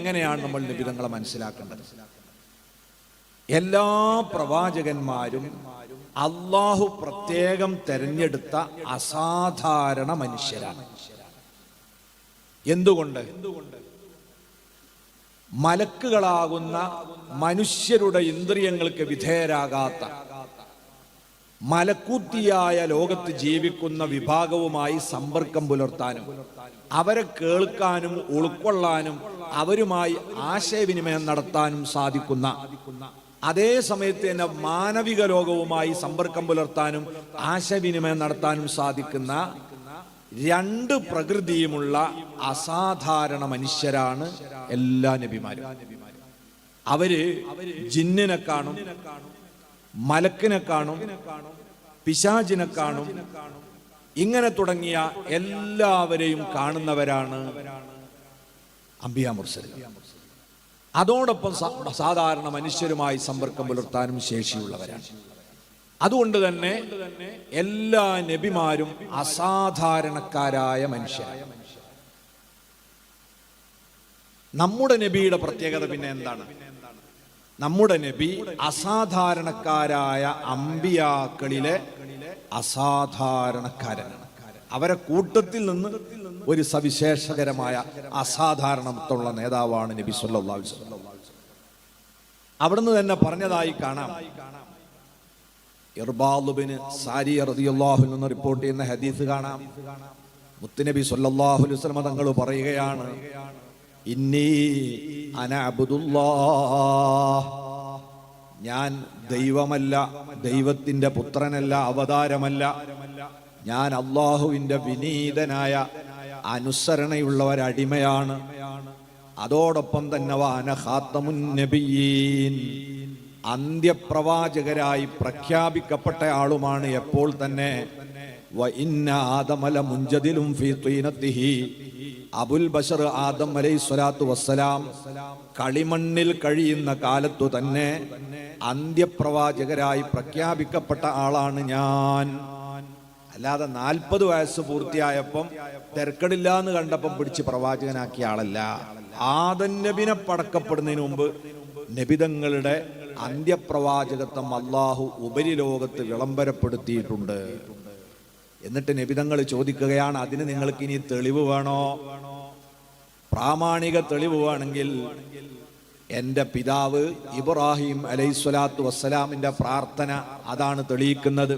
എങ്ങനെയാണ് നമ്മൾ നിബിധങ്ങളെ മനസ്സിലാക്കേണ്ടത്? എല്ലാ പ്രവാചകന്മാരും അള്ളാഹു പ്രത്യേകം തെരഞ്ഞെടുത്ത അസാധാരണ മനുഷ്യരാണ്. എന്തുകൊണ്ട്? മലക്കുകളാകുന്ന മനുഷ്യരുടെ ഇന്ദ്രിയങ്ങൾക്ക് വിധേയരാകാത്ത മലക്കൂത്തിയായ ലോകത്ത് ജീവിക്കുന്ന വിഭാഗവുമായി സമ്പർക്കം പുലർത്താനും അവരെ കേൾക്കാനും ഉൾക്കൊള്ളാനും അവരുമായി ആശയവിനിമയം നടത്താനും സാധിക്കുന്ന അതേ സമയത്ത് തന്നെ മാനവിക ലോകവുമായി സമ്പർക്കം പുലർത്താനും ആശയവിനിമയം നടത്താനും സാധിക്കുന്ന രണ്ട് പ്രകൃതിയുമുള്ള അസാധാരണ മനുഷ്യരാണ് എല്ലാ നബിമാരും. അവർ ജിന്നിനെ കാണും മലക്കിനെ കാണും പിശാചിനെ കാണും. ഇങ്ങനെ തുടങ്ങിയ എല്ലാവരെയും കാണുന്നവരാണ് അംബിയ അതോടൊപ്പം സാധാരണ മനുഷ്യരുമായി സമ്പർക്കം പുലർത്താനും ശേഷിയുള്ളവരാണ്. അതുകൊണ്ട് തന്നെ എല്ലാ നബിമാരും അസാധാരണക്കാരായ മനുഷ്യ നമ്മുടെ നബിയുടെ പ്രത്യേകത പിന്നെ എന്താണ്? നമ്മുടെ നബി അസാധാരണക്കാരായ അമ്പിയാക്കളിലെ അസാധാരണക്കാരനാണ് അവരെ കൂട്ടത്തിൽ നിന്ന് ഒരു സവിശേഷകരമായ അസാധാരണത്തുള്ള നേതാവാണ് നബി വസല്ലം. അവിടുന്ന് തന്നെ പറഞ്ഞതായി കാണാം. ഇർബാലുബിന് സാരി റളിയല്ലാഹു നിന്ന് റിപ്പോർട്ട് ചെയ്യുന്ന ഹദീസ് കാണാം. മുത്തുനബി സുല്ലാഹുലുസ്ലമതങ്ങൾ പറയുകയാണ് ഇന്നി അന അബ്ദുല്ലാഹ്. ഞാൻ ദൈവമല്ല ദൈവത്തിന്റെ പുത്രനല്ല അവതാരമല്ല. ഞാൻ അള്ളാഹുവിന്റെ വിനീതനായ അനുസരണയുള്ള അടിമയാണ്. അതോടൊപ്പം തന്നെ വാന ഖാത്തമുൻ നബിയീൻ. അന്ത്യപ്രവാചകരായി പ്രഖ്യാപിക്കപ്പെട്ട ആളുമാണ് എപ്പോൾ തന്നെ വ ഇന്ന ആദമല മുഞ്ചതിലും ഫീ അബുൽ ബഷർ ആദം അലൈഹി സ്വലാത്തു വസ്സലാം കളിമണ്ണിൽ കഴിയുന്ന കാലത്തു തന്നെ അന്ത്യപ്രവാചകരായി പ്രഖ്യാപിക്കപ്പെട്ട ആളാണ് ഞാൻ. അല്ലാതെ നാൽപ്പത് വയസ്സ് പൂർത്തിയായപ്പം തിരക്കടില്ല എന്ന് കണ്ടപ്പം പിടിച്ച് പ്രവാചകനാക്കിയ ആളല്ല. ആദൻ നബിനെ പടക്കപ്പെടുന്നതിന് മുമ്പ് നബിതങ്ങളുടെ അന്ത്യപ്രവാചകത്വം അള്ളാഹു ഉപരിലോകത്ത് വിളംബരപ്പെടുത്തിയിട്ടുണ്ട്. എന്നിട്ട് നബിതങ്ങൾ ചോദിക്കുകയാണ് അതിന് നിങ്ങൾക്ക് ഇനി തെളിവ് വേണോ? പ്രാമാണിക തെളിവ് വേണമെങ്കിൽ എന്റെ പിതാവ് ഇബ്രാഹിം അലൈഹിസ്വലാത്തു വസ്സലാമിന്റെ പ്രാർത്ഥന അതാണ് തെളിയിക്കുന്നത്.